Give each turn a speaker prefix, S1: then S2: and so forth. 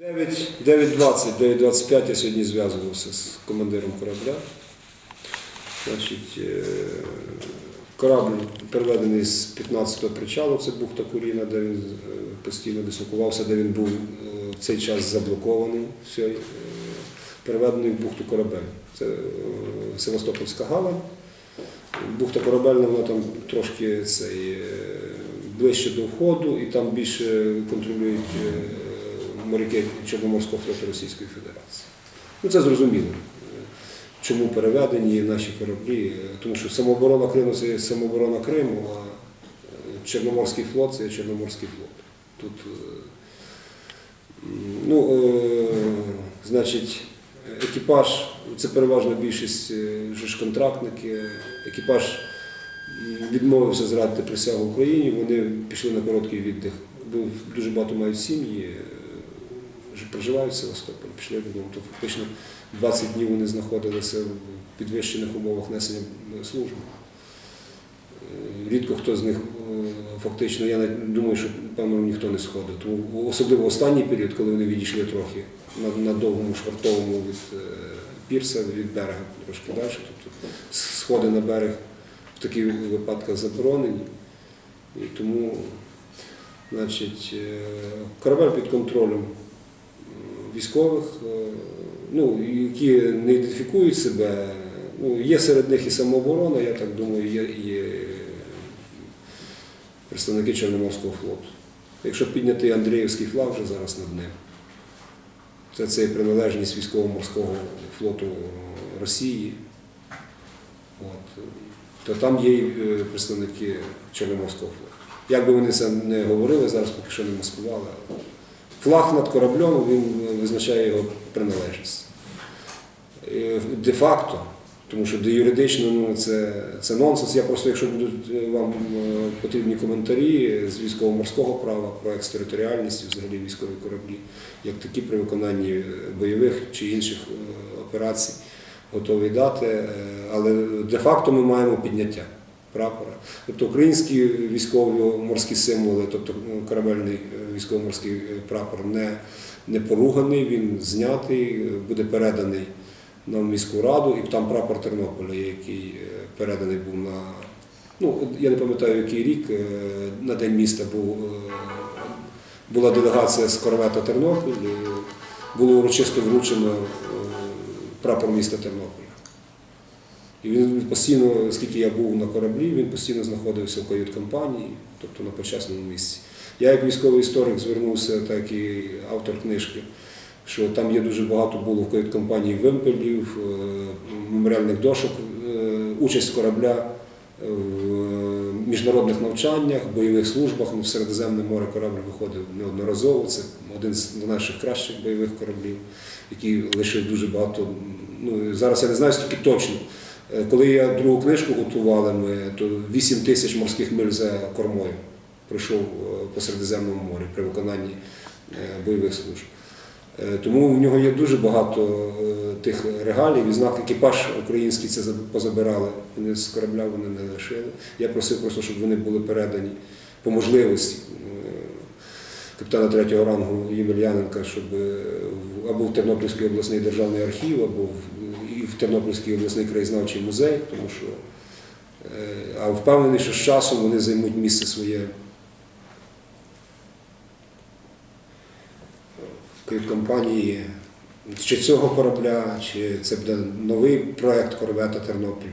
S1: 9, 9.20, 9.25 я сьогодні зв'язувався з командиром корабля. Значить, е, корабль переведений з 15-го причалу, це бухта Куріна, де він е, постійно дислокувався, де він був е, в цей час заблокований. Переведений в бухту корабель. Це Севастопольська гавань. Бухта корабельна, вона там трошки цей, ближче до входу і там більше контролюють моряки Чорноморського флоту Російської Федерації. Ну це зрозуміло. Чому переведені наші кораблі? Тому що самооборона Криму це самооборона Криму, а е, Чорноморський флот це Чорноморський флот. Тут, е, ну, е, значить, екіпаж, це переважна більшість е, контрактники, екіпаж відмовився зрадити присягу Україні, вони пішли на короткий віддих. Бо дуже багато мають сім'ї, проживають в Севастополі, пішли додому. То фактично 20 днів вони знаходилися в підвищених умовах несення служби. Е, Рідко хто з них е, фактично, я думаю, що певно ніхто не сходив. Тому особливо останній період, коли вони відійшли трохи на, на довгому швартовому від е, пірса, від берега трошки далі. Тобто сходи на берег в таких випадках заборонені. І тому значить, корабель під контролем військових, е, ну, які не ідентифікують себе. Ну, є серед них і самооборона, я так думаю, є і представники Чорноморського флоту. Якщо підняти Андріївський флаг вже зараз над ним, це це приналежність військово-морського флоту Росії. От. То там є і е, представники Чорноморського флоту. Як би вони це не говорили, зараз поки що не маскували. Флаг над кораблем він визначає його приналежність. Е, Де-факто, тому що де юридично ну, це, це нонсенс. Я просто, якщо будуть е, вам е, потрібні коментарі з військово-морського права про екстериторіальність взагалі військові кораблі, як такі при виконанні е, бойових чи інших е, операцій, готові дати. Е, Але де-факто ми маємо підняття прапора. Тобто українські військово-морські символи, тобто корабельний е, військово-морський е, прапор не, не поруганий, він знятий, е, буде переданий на міську раду, і там прапор Тернополя, який е, переданий був на, ну я не пам'ятаю, який рік, на День міста був, була делегація з корвета Тернопіль, і було урочисто вручено прапор міста Тернополя. І він постійно, оскільки я був на кораблі, він постійно знаходився в кают-компанії, тобто на почесному місці. Я як військовий історик звернувся, так і автор книжки, що там є дуже багато було в кают-компанії вимпелів, е, меморіальних дошок, е, участь корабля в міжнародних навчаннях, бойових службах. Ну, в Середземне море корабль виходив неодноразово. Це один з наших кращих бойових кораблів, який лишив дуже багато. Ну, зараз я не знаю, скільки точно. Е, Коли я другу книжку готували, ми, то 8 тисяч морських миль за кормою пройшов е, по Середземному морі при виконанні е, бойових служб. Е, Тому в нього є дуже багато тих регалій, відзнак екіпаж український це позабирали, вони з корабля вони не лишили. Я просив просто, щоб вони були передані по можливості капітана третього рангу Ємельяненка, щоб або в Тернопільський обласний державний архів, або в, і в Тернопільський обласний краєзнавчий музей, тому що а впевнений, що з часом вони займуть місце своє компанії чи цього корабля, чи це буде новий проект корвета Тернопіль.